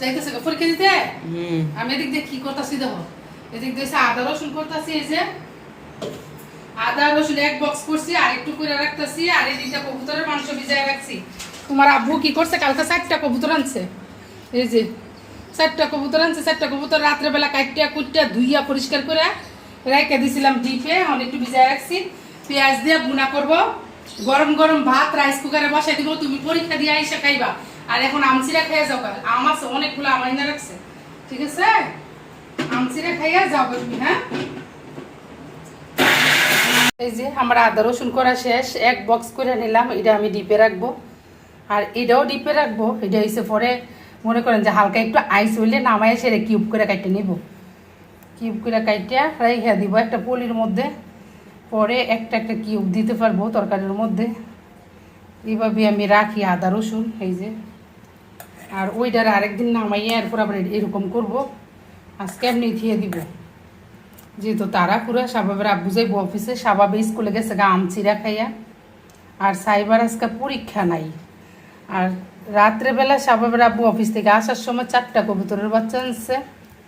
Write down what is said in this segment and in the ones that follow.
যাইতেছে পরীক্ষা দিতে? আমি এদিক দিয়ে কি করতেছি দেখো। এদিক দিয়ে আদা রসুন করতেছি এই যে। আদা রসুন এক বক্স করছি আর একটু করে রাখতেছি আর এই দুইটা কবুতরের মাংস ভিজায় রাখছি। তোমার আব্বু কি করছে? কালকে চারটা কবুতর আনছে। এই যে চারটা কবুতর আনছে চারটা কবুতর রাত্রেবেলা কাটিয়া কুটিয়া ধুইয়া পরিষ্কার করে রেখে দিছিলাম ডিপে অনেক একটু ভিজায় রাখছি। পেঁয়াজ দিয়ে গুনা করব। গরম গরম ভাত রাইস কুকারে বসাই দিব তুমি পরীক্ষা দিয়ে আইসা খাইবা। আর এখন আমচিরা খেয়ে যাও কাল। আম আছে অনেকগুলো আমার না রাখছে। ঠিক আছে? আমচিরা খাইয়া যাব তুমি হ্যাঁ? এই যে আমরা আদা রসুন করা শেষ, এক বক্স করে নিলাম, এটা আমি ডিপে রাখব। আর এটাও ডিপে রাখব, এটা হচ্ছে পরে মনে করেন যে হালকা একটু আইস হইলে নামাই সেরে কিউব করে কাটতে নিব। কিউব করে কাটিয়া রেখে দিব একটা পলির মধ্যে, পরে একটা একটা কিউব দিতে পারব তরকারির মধ্যে। এইভাবে আমি রাখি আদা রসুন, এই যে। আর ওইটার আরেকদিন নামাইয়া এরপর আবার এরকম করব। আজকে এমনি থিয়ে দিব? যেহেতু তারা পুরো সাবাবের আব্বু যাইব অফিসে সাবাবে স্কুলে গেছে গা আম চিরা খাইয়া। আর সাইবার আজকে পরীক্ষা নাই। আর রাত্রেবেলা সাবাবের আব্বু অফিস থেকে আসার সময় চারটা কবুতরের বাচ্চা আনছে।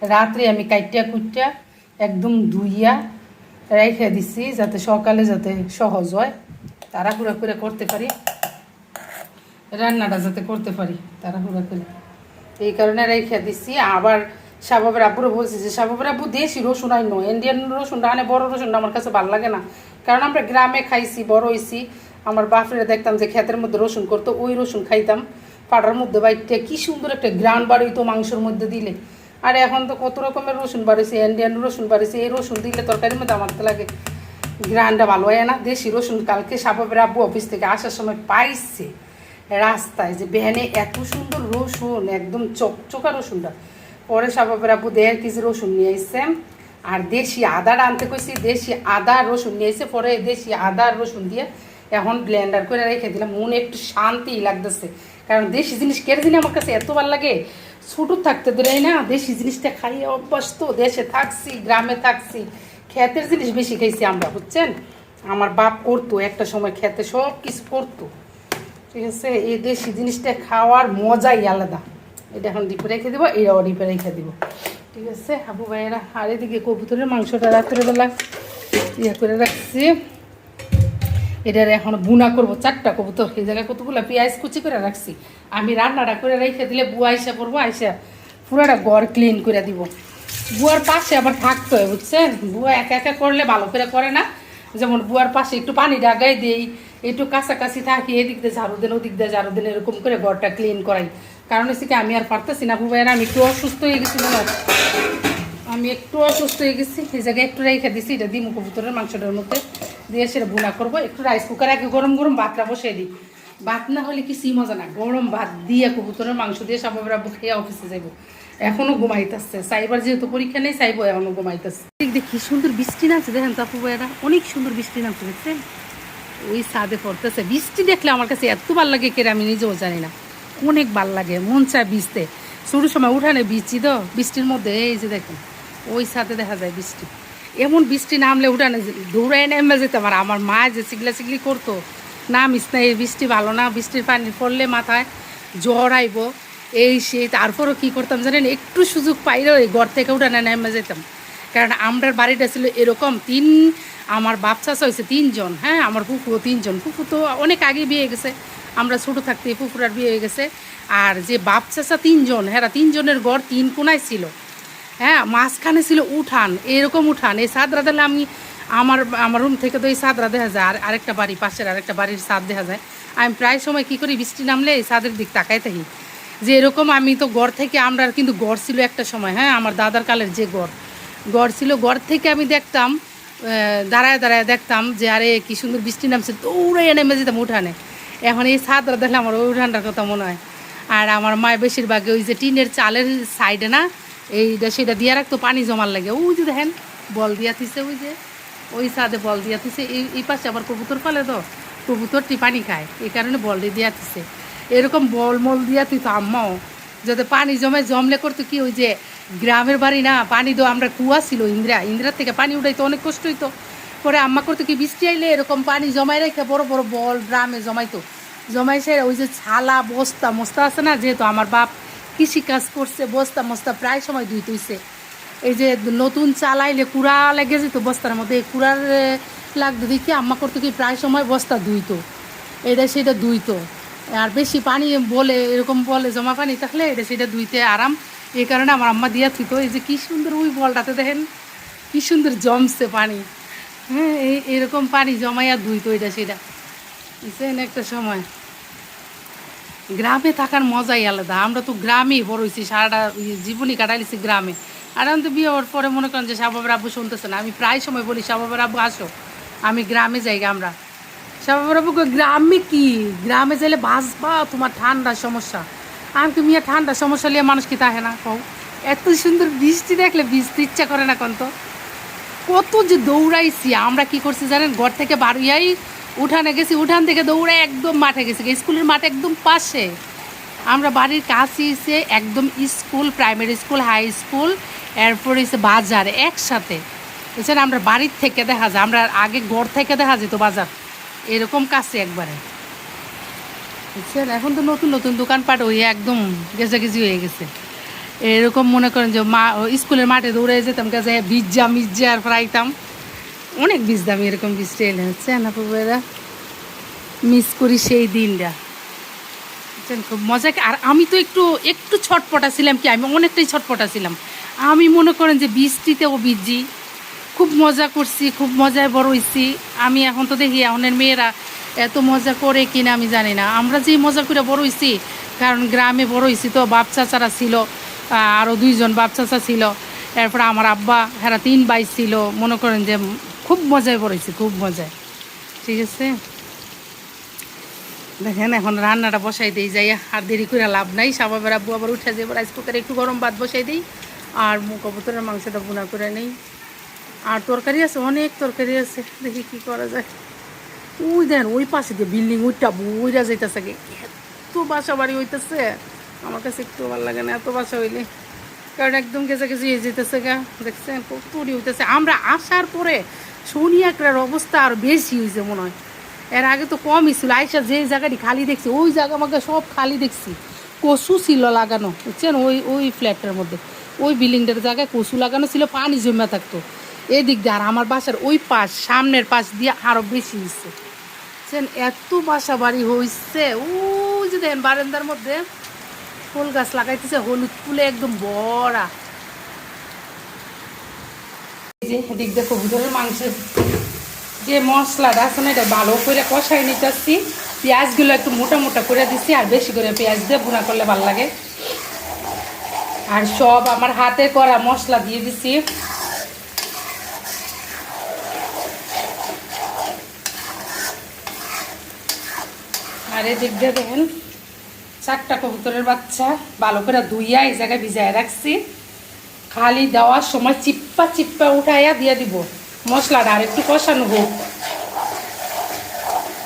রাত্রে আমি কাইটিয়া কুটিয়া একদম ধুইয়া রেখে দিছি যাতে সকালে যাতে সহজ হয়। তারা পুরা করে করতে পারি। রান্নাটা যাতে করতে পারি তারা পুরা করে। এই কারণে রেখে দিচ্ছি আবার সাবাবের আব্বুরও বলছি যে সাবাবের আব্বু দেশি রসুন আই নয় ইন্ডিয়ান রসুনটা আনে, বড় রসুনটা আমার কাছে ভালো লাগে না। কারণ আমরা গ্রামে খাইছি, বড় হয়েছি আমার বাপরে দেখতাম যে ক্ষেতের মধ্যে রসুন করতো, ওই রসুন খাইতাম। পাড়ার মধ্যে বাইকটা কি সুন্দর একটা গ্রান বাড়িতো মাংসের মধ্যে দিলে। আর এখন তো কত রকমের রসুন বাড়িছে ইন্ডিয়ান রসুন বাড়িছে এই রসুন দিলে তরকারির মধ্যে আমার তো লাগে গ্রানটা ভালো হয় না। দেশি রসুন কালকে সাবাবের আব্বু অফিস থেকে আসার সময় পাইছে। রাস্তায় যে ভ্যানে এত সুন্দর রসুন, একদম চকচকা রসুনটা। পরে সাবাবের আপু দেড় কেজি রসুন নিয়ে এসছে আর দেশি আদাটা আনতে কইছি, দেশি আদা রসুন নিয়ে এসে পরে দেশি আদা রসুন দিয়ে এখন ব্লেন্ডার করে রেখে দিলাম। মনে একটু শান্তি লাগতেছে, কারণ দেশি জিনিস কেটে দিলে আমার কাছে এত ভালো লাগে। ছোটো থাকতে ধরে না, দেশি জিনিসটা খাইয়ে অভ্যস্ত, দেশে থাকছি, গ্রামে থাকছি, ক্ষেতের জিনিস বেশি খাইছি আমরা, বুঝছেন? আমার বাপ করতো, একটা সময় খেতে সব কিছু করতো। ঠিক আছে? এই দেশি জিনিসটা খাওয়ার মজাই আলাদা। এটা এখন ডিপে রেখে দেবো, এটাও ডিপে রেখে দেবো। ঠিক আছে? হাবু ভাইয়েরা আর এদিকে কবুতরের মাংসটা রাত্রেবেলা ইয়ে করে রাখছি। এটার এখন বুনা করব, চারটা কবুতর। এই জায়গায় কতগুলো পেঁয়াজ কুচি করে রাখছি। আমি রান্নাটা করে রেখে দিলে বুয়া আইসা করব আইসা পুরোটা ঘর ক্লিন করে দিব। বুয়ার পাশে আবার থাকতে হয়, বুঝছেন? বুয়া একা একা করলে ভালো করে করে না। যেমন বুয়ার পাশে একটু পানি ডাগাই দেই একটু কাছাকাছি থাকি, এদিক দিয়ে ঝাড়ু দেন, ওদিক দিয়ে ঝাড়ু দেন, এরকম করে ঘরটা ক্লিন করাই। কারণ হচ্ছে কি, আমি আর পারতেছি না বুবাইরা আমি একটু অসুস্থ হয়ে গেছি আমি একটু অসুস্থ হয়ে গেছি, এই জায়গায় একটু রেখে দিছি, এটা দিই কবুতরের মাংসটার মধ্যে। দিয়ে সেটা ভুনা করব, একটু রাইস কুকারে আগে গরম গরম ভাতটা বসিয়ে দিই। ভাত না হলে কি সি মজা না, গরম ভাত দিয়ে কবুতরের মাংস দিয়ে সাবাবের খেয়ে অফিসে যাব এখনও ঘুমাইতেছে, সাইবার যেহেতু পরীক্ষা নেই সাইবো এখনও ঘুমাইতেছে। দেখি সুন্দর বৃষ্টি নামছে, দেখেন তাপু ভাইয়েরা, অনেক সুন্দর বৃষ্টি নামছে, দেখছেন? ওই ছাদে পড়তেছে। বৃষ্টি দেখলে আমার কাছে এত ভালো লাগে কেরে আমি নিজেও জানি না। অনেক ভালো লাগে, মন চায় ভিজতে। শুরুর সময় উঠানে বৃষ্টি তো, বৃষ্টির মধ্যে, এই যে দেখেন, ওই ছাদে দেখা যায় বৃষ্টি। এমন বৃষ্টি নামলে উঠানে দৌড়ায় নেমে যেতাম আর আমার মা যে চিগলা চিগলি করতো নামিস না, এই বৃষ্টি ভালো না, বৃষ্টির পানি পড়লে মাথায় জ্বর আইব। এই সেই, তারপরও কী করতাম জানেন, একটু সুযোগ পাইলেও এই ঘর থেকে উঠানে নেমে যেতাম। কারণ আমরার বাড়িটা ছিল এরকম, তিন আমার বাপ চাষা হয়েছে তিনজন হ্যাঁ আমার পুকুরও তিনজন। পুকুর তো অনেক আগে বিয়ে গেছে। আমরা ছোটো থাকতে পুকুরার বিয়ে হয়ে গেছে। আর যে বাপ চাষা তিনজন হ্যাঁ তিনজনের গড় তিন কোনায় ছিল। হ্যাঁ মাঝখানে ছিল উঠান, এরকম উঠান। এই সাদরা দিলে আমি আমার আমার রুম থেকে তো এই সাদরা দেখা যায়। আর আরেকটা বাড়ি, পাশের আরেকটা বাড়ির সাদ দেখা যায়। আমি প্রায় সময় কী করি, বৃষ্টি নামলে এই সাদের দিক তাকাই থাকি যে এরকম আমি তো গড় থেকে, আমরা কিন্তু গড় ছিল একটা সময় হ্যাঁ আমার দাদার কালের যে গড় গড় ছিল গড় থেকে আমি দেখতাম দাঁড়ায় দাঁড়ায় দেখতাম যে, আরে, কি সুন্দর বৃষ্টি নামছে দৌড়ে নেমে যেতাম উঠানে। এখন এই সাদরা দেখলে আমার ওই উঠানটার কথা মনে হয়। আর আমার মায়ের বেশিরভাগ ওই যে টিনের চালের সাইডে না, এইটা সেটা দিয়ে রাখতো, পানি জমার লাগে। ওই যে দেখেন, বল দিয়া থিছে ওই যে, ওই সাদে বল দিয়া থিছে এই এই পাশে আবার কবুতর পালে তো, কবুতরটি পানি খায়। এই কারণে বল দিয়ে থিছে এরকম বল মল দিয়া তুই তো আম্মাও। যাতে পানি জমে, জমলে করতো কি ওই যে গ্রামের বাড়ি না, পানি তো আমরা কুয়া ছিল ইন্দিরা। ইন্দিরার থেকে পানি উঠাইতো অনেক কষ্ট হইতো। পরে আম্মা করতো কি, বৃষ্টি আইলে এরকম পানি জমাই রেখে বড় বড় বল ড্রামে জমাইতো। জমাই সে ওই যে ছালা, বস্তা, মস্তা আছে না, যেহেতু আমার বাপ কৃষি কাজ করছে, বস্তা, মস্তা প্রায় সময় ধুইতে হইছে। এই যে নতুন চালাইলে কুড়া লেগে যেত বস্তার মধ্যে, এই কুড়ার লাগতো দেখি আম্মা করতো কি, প্রায় সময় বস্তা ধুইতো। এটা সেটা ধুইতো। আর বেশি পানি বলে, এরকম বলে জমা পানি থাকলে এটা সেটা ধুইতে আরাম। এই কারণে আমার আম্মা দিয়া থিত এই যে কি সুন্দর ওই বলটাতে দেখেন, কি সুন্দর জমছে পানি। হ্যাঁ এই এরকম পানি জমাইয়া ধুইতো এটা সেটা। বুঝছেন, একটা সময়। গ্রামে থাকার মজাই আলাদা। আমরা তো গ্রামেই বড় হয়েছি, সারাটা ইয়ে জীবনই কাটাইছি গ্রামে। আর আমি তো বিয়ে হওয়ার পরে মনে করেন যে শাহবাবের আব্বু শুনতেছে না। আমি প্রায় সময় বলি শাহবাবের আব্বু আসো। আমি গ্রামে যাই আমরা। শাহবাবের আব্বু গ্রামে কি? গ্রামে যাইলে বাঁচবা, তোমার ঠান্ডার সমস্যা। আমি কি মিয়া ঠান্ডার সমস্যা নিয়ে মানুষ কি তাহে না কও? এত সুন্দর বৃষ্টি দেখলে বৃষ্টি ইচ্ছা করে না কন্ত। কত যে দৌড়াইছি, আমরা কি করছি জানেন? ঘর থেকে বাড়িয়াই উঠানে গেছি, উঠান থেকে দৌড়াই একদম মাঠে গেছি স্কুলের মাঠ একদম পাশে। আমরা বাড়ির কাছে এসে একদম school, primary school, high school, এরপর এসে বাজার একসাথে। এছাড়া আমরা বাড়ির থেকে দেখা যায়, আমরা আগে ঘর থেকে দেখা যেত বাজার। এরকম কাছে একবারে। এখন তো নতুন নতুন দোকানপাট হয়ে একদম গেজাগেজি হয়ে গেছে। এরকম মনে করেন যে মা স্কুলের মাঠে দৌড়ে যেতাম গেছে ভিজা মিজ্জা আর ফ্রাইতাম। অনেক ভিজতাম এরকম বৃষ্টি এলে হচ্ছে না মিস করি সেই দিনটা। বুঝছেন, খুব মজা আর আমি তো একটু একটু ছটপটা ছিলাম কি আমি অনেকটাই ছটপটা ছিলাম। আমি মনে করেন যে বৃষ্টিতেও ভিজি খুব মজা করছি খুব মজায় বড় হয়েছি আমি এখন তো দেখি এখনের মেয়েরা এত মজা করে কিনা আমি জানি না। আমরা যে মজা করে বড় হয়েছি কারণ গ্রামে বড় হয়েছি তো, বাপ চাচারা ছিল আরও দুইজন বাপ চাচা ছিল, এরপর আমার আব্বা হেরা তিন ভাই ছিল, মনে করেন যে খুব মজায় বড় হয়েছি খুব মজায়। ঠিক আছে? দেখেন, এখন রান্নাটা বসাই দিই যাই আর দেরি করে লাভ নাই। সাবাবের আব্বু আবার উঠে যাব রাইস কুকারে একটু গরম ভাত বসাই দিই, আর কবুতরের মাংসটা বোনা করে নেই। আর তরকারি আছে, অনেক তরকারি আছে, দেখি কি করা যায়। ওই দেন, ওই পাশে দিয়ে বিল্ডিং, ওইটা বইরা যাইতেছে এত বাসা বাড়ি হইতেছে। আমার কাছে একটু ভালো লাগে না এত বাসা হইলে। কারণ একদম গেছে গেছে হয়ে যেতেছে গা, দেখছেন? কতটি হইতেছে। আমরা আসার পরে সোনিয়াকড়ার অবস্থা আর বেশি হয়েছে মনে হয়। এর আগে তো কমই ছিল। আইসা যে জায়গাটি খালি দেখছি, ওই জায়গা আমাকে সব খালি দেখছি। কচু ছিল লাগানো, বুঝছেন? ওই ওই ফ্ল্যাটটার মধ্যে। ওই বিল্ডিংটার জায়গায় কচু লাগানো ছিল, পানি জমে থাকতো। এদিক দিয়ে আর আমার বাসার ওই পাশ, সামনের পাশ দিয়ে আরও বেশি হয়েছে বুঝছেন এত বাসা বাড়ি হয়েছে ওই যে দেখেন, বারান্দার মধ্যে ফুল গাছ লাগাইতেছে, হলুদ ফুলে একদম বড়া যে এদিক মাংসের যে মশলাটা আছে না, এটা ভালো করে কষাই নিতেছি। পেঁয়াজগুলো একটু মোটা মোটা করে দিচ্ছি আর বেশি করে পেঁয়াজ দিয়ে ভুনা করলে ভালো লাগে। আর সব আমার হাতে করা মশলা দিয়ে দিছি। আর এদিক দিয়ে দেখেন চারটা কবুতরের বাচ্চা, ভালো করে ধুইয়া এই জায়গায় ভিজায় রাখছি। খালি দেওয়ার সময় চিপ্পা চিপ্পা উঠাইয়া দিয়ে দিব। মশলাটা আর একটু কষানো হোক।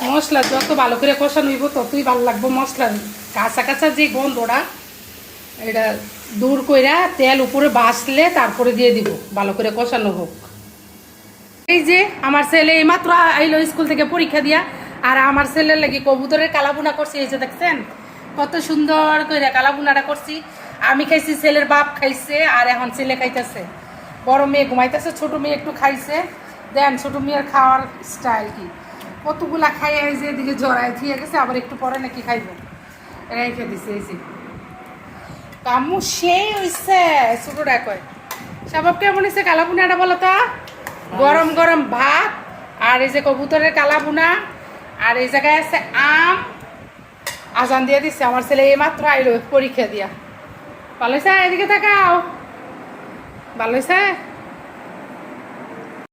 মশলা যত ভালো করে কষানো হইব, ততই ভালো লাগবে মশলার কাঁচা কাঁচা যে গন্ধটা, এটা দূর কইরা তেল উপরে বাসলে তারপরে দিয়ে দিব, ভালো করে কষানো হোক। এই যে আমার ছেলে এইমাত্র আইলো স্কুল থেকে পরীক্ষা দিয়া আর আমার ছেলের লাগি কবুতরের কালাবুনা করছি এই যে দেখছেন? কত সুন্দর করে কালাবুনাটা করছি। আমি খাইছি ছেলের বাপ খাইছে আর এখন ছেলে খাইতেছে। বড় মেয়ে ঘুমাইতেছে ছোট মেয়ে একটু খাইছে। দেন ছোট মেয়ের খাওয়ার স্টাইল কি? কতগুলা খাই এই যে এদিকে জড়ায় থিয়ে গেছে আবার একটু পরে নাকি খাইব। রেখে দিছে এই যে। কামু সেই হইছে ছোটটা কয়। স্বভাব কেমন হয়েছে কালাবুনাটা বলো তো? গরম গরম ভাত আর এই যে কবুতরের কালাবুনা। আর এই জায়গায় আছে আম। আজান দিয়ে দিচ্ছে আমার ছেলে এই মাত্র আইলো পরীক্ষা দিয়া। ভালো এদিকে তাকাও। ভালো হয়েছে